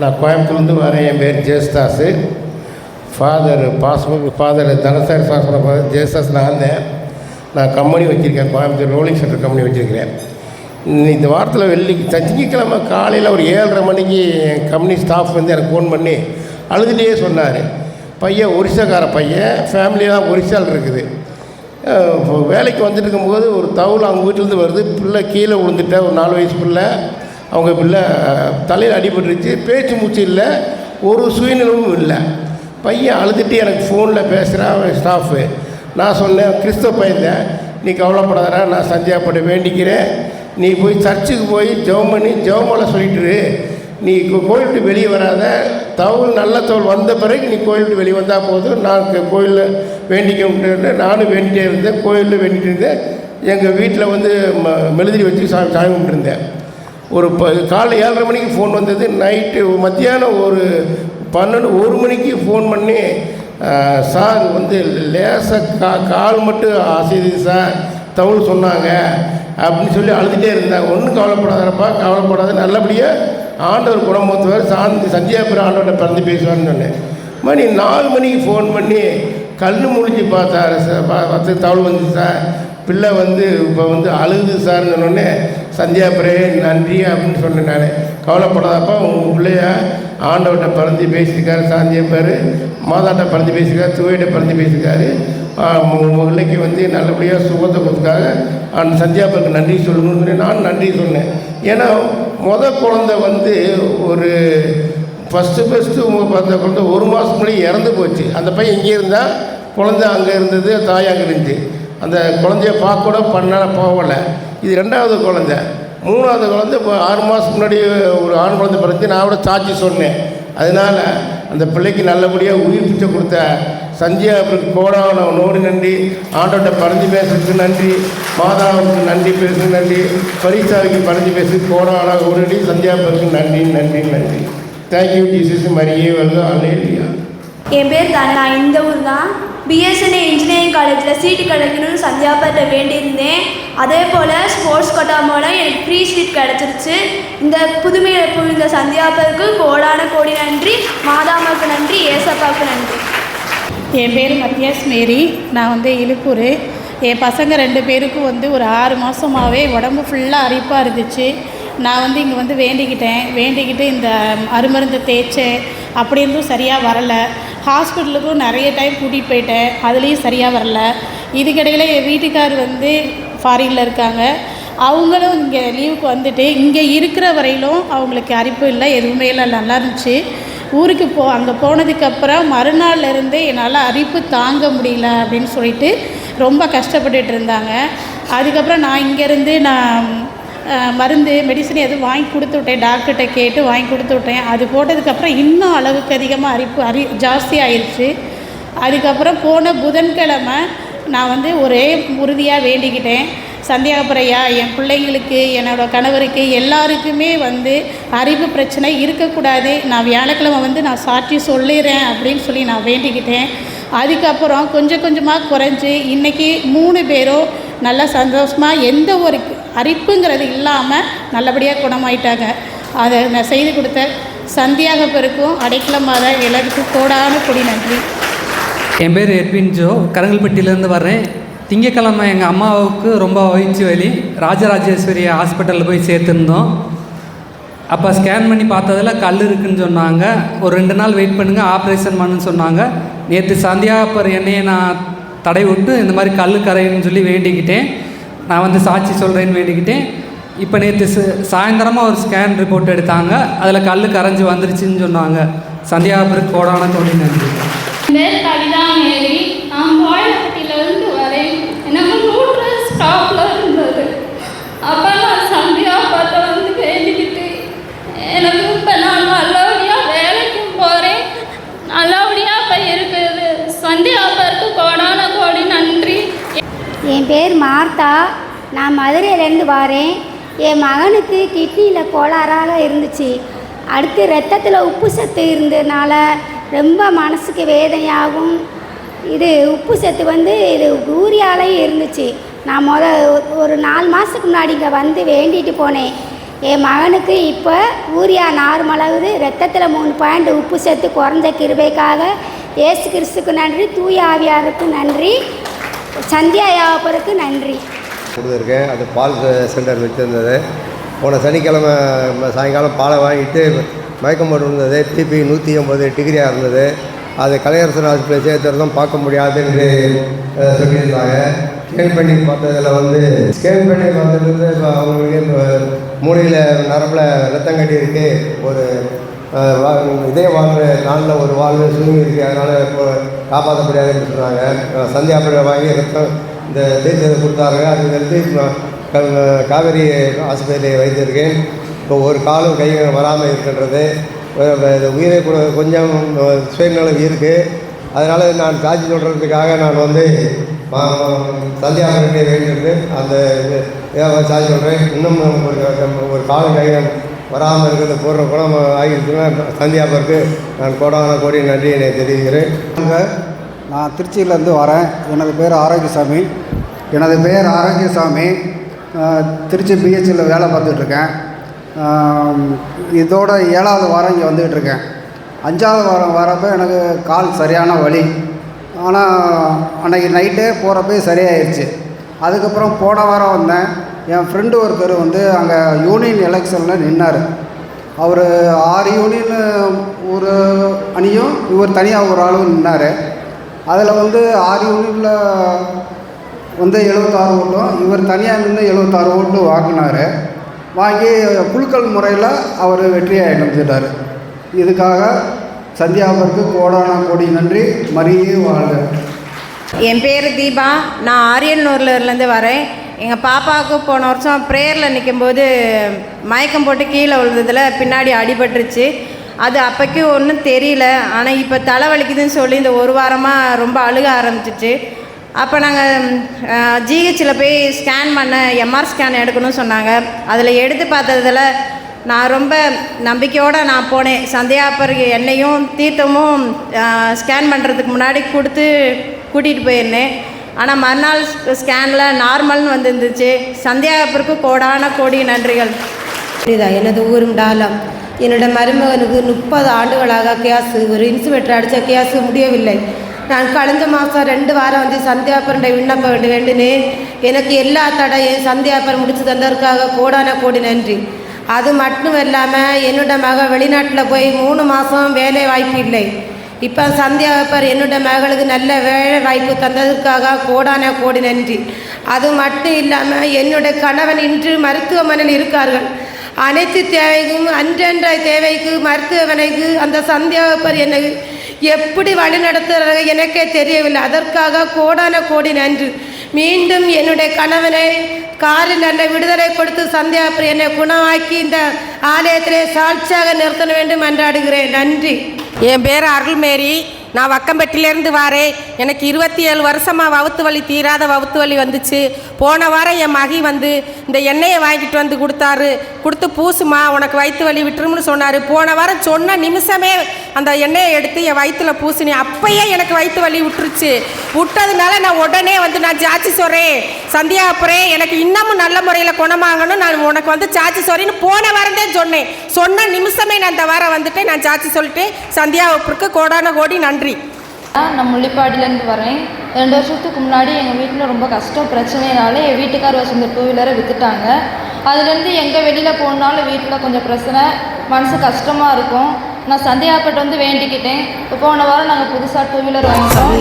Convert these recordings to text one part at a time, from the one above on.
நான் கோயம்புத்தூர்லேருந்து வரேன். என் பேர் ஜேசுதாஸு. ஃபாதர் பாஸ்புக் ஃபாதர் தனசாரி சாஸ்திர ஃபாதர் ஜேசுதாஸ் நான் தான் நான் கம்பெனி வச்சுருக்கேன். கோயம்புத்தூர் ரோலிங் சென்டர் கம்பெனி வச்சுருக்கிறேன். இந்த வாரத்தில் வெள்ளி திங்கக்கிழமை காலையில் ஒரு ஏழரை மணிக்கு என் கம்பெனி ஸ்டாஃப் வந்து எனக்கு ஃபோன் பண்ணி அழுதுலேயே சொன்னார். பையன் ஒரிசாக்கார பையன். ஃபேமிலியாக ஒரிசால் இருக்குது. வேலைக்கு வந்துட்டு இருக்கும்போது ஒரு தவுள் அவங்க வீட்டிலேருந்து வருது. பிள்ளை கீழே விழுந்துட்டேன் ஒரு நாலு வயசு பிள்ளை. அவங்க பிள்ளை தலையில் அடிபட்டுருச்சு பேச்சு மூச்சு இல்லை ஒரு சுயநிலமும் இல்லை. பையன் அழுதுட்டு எனக்கு ஃபோனில் பேசுகிறான் ஸ்டாஃபு நான் சொன்னேன் கிறிஸ்தவ பையன் நீ கவலைப்படாதடா நான் சந்தியாப்பட வேண்டிக்கிறேன். நீ போய் சர்ச்சுக்கு போய் ஜெபம் பண்ணி ஜெபமலை சொல்லிட்டுரு நீ கோயில் விட்டு வெளியே வராத. தவுள் நல்ல தவுள் வந்த பிறகு நீ கோயில் விட்டு வெளியே வந்தால் போதும். நான் கோயிலில் வேண்டிக்க நானும் வேண்டிகிட்டே இருந்தேன் கோயிலில் வேண்டிகிட்டு இருந்தேன். எங்கள் வீட்டில் வந்து ம மெழுதிரி வச்சு சாமி சாமி கும்பிட்டுருந்தேன் ஒரு ப காலை ஏழரை மணிக்கு ஃபோன் வந்தது. நைட்டு மத்தியானம் ஒரு பன்னெண்டு ஒரு மணிக்கு ஃபோன் பண்ணி சார் வந்து லேசாக கா கால் மட்டும் அசையுது சார். தவுள் சொன்னாங்க. அப்படின்னு சொல்லி அழுதுகிட்டே இருந்தாங்க. ஒன்றும் கவலைப்படாதப்பா கவலைப்படாத. நல்லபடியாக ஆண்டவர் குணமூத்துவார் சாந்தி சந்தியாபுரம் ஆண்டவர்கிட்ட பிறந்து பேசுவார்னு சொன்னேன். மணி நாலு மணிக்கு ஃபோன் பண்ணி கல் முடிஞ்சு பார்த்தாரு சார். பார்த்து தவள் வந்து சார். பிள்ளை வந்து இப்போ வந்து அழுகுது சார்னு சொன்னோடனே சந்தியா பிரே நன்றி அப்படின்னு சொன்னேன் நான். கவலைப்படாதப்பா உங்கள் பிள்ளைய ஆண்டவர்கிட்ட பிறந்து பேசியிருக்காரு சாந்தியப்பார் மாதாட்ட பிறந்து பேசியிருக்காரு துவையிட்ட பிறந்து பேசியிருக்காரு. உங்கள் பிள்ளைக்கு வந்து நல்லபடியாக சுகத்தை கொடுத்துக்காக அந்த சந்தியாபுருக்கு நன்றி சொல்லணும்னு சொல்லி நான் நன்றி சொன்னேன். ஏன்னா முத குழந்தை வந்து ஒரு ஃபஸ்ட்டு ஃபஸ்ட்டு உங்கள் பார்த்த குழந்தை ஒரு மாதம் முன்னாடி இறந்து போச்சு. அந்த பையன் இங்கே இருந்தால் குழந்தை அங்கே இருந்தது தாய் அங்கே இருந்துச்சு. அந்த குழந்தைய பார்க்க கூட பண்ண போகலை. இது ரெண்டாவது குழந்தை. மூணாவது குழந்தை இப்போ ஆறு மாதத்துக்கு முன்னாடி ஒரு ஆண் குழந்தை பிறந்து நான் கூட சாட்சி சொன்னேன். அதனால் அந்த பிள்ளைக்கு நல்லபடியாக உயிர் பிச்சை கொடுத்த சந்தியா அவருக்கு கோடாவன நோடி நன்றி. ஆண்டோட்ட பறந்து பேசுறதுக்கு நன்றி. மாதாவுக்கு நன்றி பேசுறதுக்கு நன்றி. பரிசாவுக்கு பறந்து பேசு கோடாவன ஒரு நன்றி. சந்தியாவுக்கு நன்றி நன்றி நன்றி. தேங்க்யூ ஜீசஸ் மரியே வருது அலேலியா என் பேர் தானே. நான் இந்த ஊர் தான் பிஎஸ்என்ஏ இன்ஜினியரிங் காலேஜில் சீட்டு கிடைக்கணும்னு சந்தியாபர்கிட்ட வேண்டியிருந்தேன். அதே போல் ஸ்போர்ட்ஸ் கோட்டா மூலம் எனக்கு ஃப்ரீ சீட் கிடச்சிருச்சு. இந்த புதுமையை புரிந்த சந்தியாபருக்கு கோடான கோடி நன்றி மாதாமாவுக்கு நன்றி ஏசப்பாவுக்கு நன்றி. என் பேர் மத்தியாஸ் மேரி. நான் வந்து இழுப்பூர் என் பசங்க ரெண்டு பேருக்கும் வந்து ஒரு ஆறு மாதமாகவே உடம்பு ஃபுல்லாக அரிப்பாக இருந்துச்சு. நான் வந்து இங்கே வந்து வேண்டிக்கிட்டேன். வேண்டிக்கிட்டு இந்த அருமருந்து தேய்ச்சேன் அப்படி இருந்தும் சரியாக வரலை. ஹாஸ்பிட்டலுக்கும் நிறைய டைம் கூட்டிகிட்டு போயிட்டேன். அதுலேயும் சரியாக வரல. இதுக்கிடையில் என் வீட்டுக்கார் வந்து ஃபாரினில் இருக்காங்க. அவங்களும் இங்கே லீவுக்கு வந்துட்டு இங்கே இருக்கிற வரையிலும் அவங்களுக்கு அரிப்பு இல்லை எதுவுமே இல்லை நல்லா இருந்துச்சு. ஊருக்கு போ அங்கே போனதுக்கப்புறம் மறுநாள்லேருந்து என்னால் அரிப்பு தாங்க முடியல அப்படின்னு சொல்லிட்டு ரொம்ப கஷ்டப்பட்டுட்டு இருந்தாங்க. அதுக்கப்புறம் நான் இங்கேருந்து நான் மருந்து மெடிசன் எதுவும் வாங்கி கொடுத்து விட்டேன். டாக்டர்கிட்ட கேட்டு வாங்கி கொடுத்து விட்டேன். அது போட்டதுக்கப்புறம் இன்னும் அளவுக்கு அதிகமாக அரிப்பு அரி ஜாஸ்தி ஆயிடுச்சு அதுக்கப்புறம் போன புதன்கிழமை நான் வந்து ஒரே உறுதியாக வேண்டிக்கிட்டேன். சந்தியாபுரையா என் பிள்ளைங்களுக்கு என்னோட கணவருக்கு எல்லாருக்குமே வந்து அறிவு பிரச்சனை இருக்கக்கூடாது. நான் வியாழக்கிழமை வந்து நான் சாட்சி சொல்லிடுறேன் அப்படின்னு சொல்லி நான் வேண்டிக்கிட்டேன். அதுக்கப்புறம் கொஞ்சம் கொஞ்சமாக குறைஞ்சி இன்றைக்கி மூணு பேரும் நல்லா சந்தோஷமாக எந்த ஒரு அரிப்புங்கிறது இல்லாமல் நல்லபடியாக குணமாயிட்டாங்க. அதை நான் செய்து கொடுத்த சந்தியாக பெருக்கும் அடைக்கலமாக எல்லாருக்கும் கோடான கொடி நன்றி. என் பேர் எட்வின் ஜோ கரங்கல்பட்டியிலேருந்து வர்றேன். திங்கக்கிழமை எங்கள் அம்மாவுக்கு ரொம்ப வயிற்று வலி. ராஜராஜேஸ்வரி ஹாஸ்பிட்டலில் போய் சேர்த்துருந்தோம். அப்போ ஸ்கேன் பண்ணி பார்த்ததில் கல் இருக்குன்னு சொன்னாங்க. ஒரு ரெண்டு நாள் வெயிட் பண்ணுங்கள் ஆப்ரேஷன் பண்ணுன்னு சொன்னாங்க. நேற்று சந்தியாப்பர் என்னையை நான் தடை விட்டு இந்த மாதிரி கல் கரையுன்னு சொல்லி வேண்டிக்கிட்டேன். நான் வந்து சாட்சி சொல்கிறேன்னு வேண்டிக்கிட்டேன். இப்போ நேற்று சாயந்தரமாக ஒரு ஸ்கேன் ரிப்போர்ட் எடுத்தாங்க. அதில் கல் கரைஞ்சி வந்துருச்சுன்னு சொன்னாங்க. சந்தியாபுருக்கு கோடான தோழி நன்றி என் பேர் மார்த்தா. நான் மதுரையிலேருந்து வரேன். என் மகனுக்கு கிட்னியில் கோளாறாக இருந்துச்சு. அடுத்து ரத்தத்தில் உப்பு சத்து இருந்ததுனால ரொம்ப மனசுக்கு வேதனையாகும். இது உப்பு சத்து வந்து இது ஊரியாலையும் இருந்துச்சு. நான் முத ஒரு நாலு மாதத்துக்கு முன்னாடி இங்கே வந்து வேண்டிட்டு போனேன். என் மகனுக்கு இப்போ ஊரியா நார்மலாகுது ரத்தத்தில் மூணு பாயிண்ட் உப்பு சத்து குறைஞ்ச கிருபைக்காக ஏசு கிறிஸ்துக்கு நன்றி. தூய ஆவியாருக்கு நன்றி. சந்தியா யாவப்பருக்கு நன்றி. கொடுத்துருக்கேன். அது பால் சென்டர் வச்சுருந்தது. போன சனிக்கிழமை சாயங்காலம் பாலை வாங்கிட்டு மயக்கம் போட்டு இருந்தது டிபி நூற்றி ஐம்பது டிகிரியாக இருந்தது. அது கலையரசன் ஹாஸ்பிட்டல் சேர்த்துறதும் பார்க்க முடியாது என்று சொல்லியிருந்தாங்க. ஸ்கேன் பண்ணி பார்த்ததில் வந்து ஸ்கேன் பண்ணி பார்த்ததுலேருந்து இப்போ அவங்களுக்கு மூளையில் நரம்பில் ரத்தம் கட்டி இருக்கு ஒரு இதே வாழ்வு நாளில் ஒரு வாழ்வு சுருங்கி இருக்குது அதனால் இப்போ காப்பாற்ற முடியாதுன்னு சொன்னாங்க அஹ், வாங்கி ரத்தம் இந்த தீர்த்தத்தை கொடுத்தாங்க அதுலேருந்து இப்போ க- காவேரி ஆஸ்பத்திரியை வைத்திருக்கேன் இப்போ ஒரு காலும் கை வராமல் இருக்கின்றது இந்த உயிரை கூட கொஞ்சம் சுயநலம் இருக்குது அதனால் நான் சாட்சி சொல்கிறதுக்காக நான் வந்து சந்தியாபுரத்தை வேண்டியிருந்து அந்த இது சாட்சி சொல்கிறேன் இன்னும் ஒரு காலம் கை வராமல் இருக்கிறது பூர்ண குணம் ஆகிடுச்சுன்னா சந்தியாபுரத்துக்கு நான் கோடான கோடி நன்றியினை தெரிவிக்கிறேன். நான் திருச்சியிலேருந்து வரேன். எனது பேர் ஆரோக்கியசாமி. எனது பெயர் ஆரோக்கியசாமி. திருச்சி பிஹெச்சில் வேலை பார்த்துட்ருக்கேன். இதோட ஏழாவது வாரம் இங்கே வந்துகிட்டு இருக்கேன் அஞ்சாவது வாரம் வரப்போ எனக்கு கால் சரியான வழி ஆனால் அன்னைக்கு நைட்டே போகிறப்ப சரியாயிருச்சு. அதுக்கப்புறம் போன வாரம் வந்தேன். என் ஃப்ரெண்டு ஒருத்தர் வந்து அங்கே யூனியன் எலெக்ஷனில் நின்னார். அவர் ஆறு யூனியன் ஒரு அணியும் இவர் தனியாக ஒரு ஆளும் நின்னார். அதில் வந்து ஆறு யூனியனில் வந்து எழுபத்தாறு ஓட்டும் இவர் தனியாக நின்று எழுபத்தாறு ஓட்டு வாங்கினார். வாங்கி குலுக்கல் முறையில் அவர் வெற்றியை அடைஞ்சிட்டார் இதுக்காக சந்தியாபருக்கு கோடான கோடி நன்றி. மறியே வாழ்க. என் பேர் தீபா. நான் ஆரியனூர்லேருந்து வரேன். எங்கள் பாப்பாவுக்கு போன வருஷம் ப்ரேயரில் நிற்கும்போது மயக்கம் போட்டு கீழே விழுந்ததில் பின்னாடி அடிபட்டுருச்சு. அது அப்போக்கி ஒன்றும் தெரியல. ஆனால் இப்போ தலைவலிக்குதுன்னு சொல்லி இந்த ஒரு வாரமாக ரொம்ப அழுக ஆரம்பிச்சிச்சு. அப்போ நாங்கள் ஜிஹெச்சில் போய் ஸ்கேன் பண்ண எம்ஆர் ஸ்கேன் எடுக்கணும்னு சொன்னாங்க. அதில் எடுத்து பார்த்ததில் நான் ரொம்ப நம்பிக்கையோடு நான் போனேன். சந்தியாப்பருக்கு எண்ணெயும் தீர்த்தமும் ஸ்கேன் பண்ணுறதுக்கு முன்னாடி கொடுத்து கூட்டிகிட்டு போயிருந்தேன். ஆனால் மறுநாள் ஸ்கேனில் நார்மல்னு வந்துருந்துச்சு. சந்தியாப்பருக்கு கோடான கோடி நன்றிகள். புரியுதா? எனது ஊரும் டாலம். என்னோட மருமகனுக்கு முப்பது ஆண்டுகளாக கேஸு ஒரு இன்சுவேட்டர் அடித்த கேஸு முடியவில்லை. நான் கழிஞ்ச மாதம் ரெண்டு வாரம் வந்து சந்தியாப்பரண்டை விண்ணப்ப வேண்டி வேண்டினேன் எனக்கு எல்லா தடையும் சந்தியாப்பர் முடித்து தந்ததற்காக கோடான கோடி நன்றி. அது மட்டும் இல்லாமல் என்னோட மக வெளிநாட்டில் போய் மூணு மாதம் வேலை வாய்ப்பு இல்லை. இப்போ சந்தியாப்பர் என்னோட மகளுக்கு நல்ல வேலை வாய்ப்பு தந்ததற்காக கோடான கோடி நன்றி. அது மட்டும் இல்லாமல் என்னோட கணவன் இன்று மருத்துவமனையில் இருக்கார்கள். அனைத்து தேவைக்கும் அன்றன்றாய் தேவைக்கு மருத்துவமனைக்கு அந்த சந்தியாப்பர் என்னை எப்படி வழி நடத்துகிறாங்க எனக்கே தெரியவில்லை. அதற்காக கோடான கோடி நன்றி. மீண்டும் என்னுடைய கணவனை காரில் நல்ல விடுதலை கொடுத்து சந்தியாப்பர் என்னை குணமாக்கி இந்த ஆலயத்திலே சாட்சியாக நிறுத்த வேண்டும் என்றாடுகிறேன் நன்றி. என் பேர் அருள்மேரி. நான் வக்கம்பட்டிலேருந்து வாரேன். எனக்கு இருபத்தி ஏழு வருஷமாக வவுத்து வலி தீராத வவுத்து வலி வந்துச்சு. போன வாரம் என் மகி வந்து இந்த எண்ணெயை வாங்கிட்டு வந்து கொடுத்தாரு. கொடுத்து பூசுமா உனக்கு வயிற்று வலி விட்டுரும்னு சொன்னார். போன வாரம் சொன்ன நிமிஷமே அந்த எண்ணெயை எடுத்து என் வயிற்றுல பூசினேன் அப்பயே எனக்கு வயிற்று வலி விட்டுருச்சு. விட்டதுனால நான் உடனே வந்து நான் சாச்சி சொல்கிறேன் சந்தியா அப்புறம் எனக்கு இன்னமும் நல்ல முறையில் குணமாகணும் நான் உனக்கு வந்து சாச்சி சொல்றேன்னு போன வாரம் தான் சொன்னேன். சொன்ன நிமிஷமே நான் இந்த வாரம் வந்துட்டு நான் சாச்சி சொல்லிட்டு சந்தியா அப்புறக்கு கோடான கோடி நன்றி. நான் முள்ளிப்பாடியிலேருந்து வரேன். ரெண்டு வருஷத்துக்கு முன்னாடி எங்கள் வீட்டில் ரொம்ப கஷ்டம் பிரச்சனைனால என் வீட்டுக்கார் வச்சிருந்த டூ வீலரை விற்றுட்டாங்க அதுலேருந்து எங்கே வெளியில் போகணுனாலும் வீட்டில் கொஞ்சம் பிரச்சனை மனசு கஷ்டமாக இருக்கும். நான் சந்தியாப்பட்டு வந்து வேண்டிக்கிட்டேன். இப்போ போன வாரம் நாங்கள் புதுசாக டூ வீலர் வாங்கிட்டோம்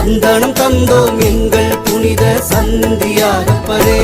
சந்தியாப்பட்டு தந்தோம் எங்கள் புனித சந்தியாகப்பரே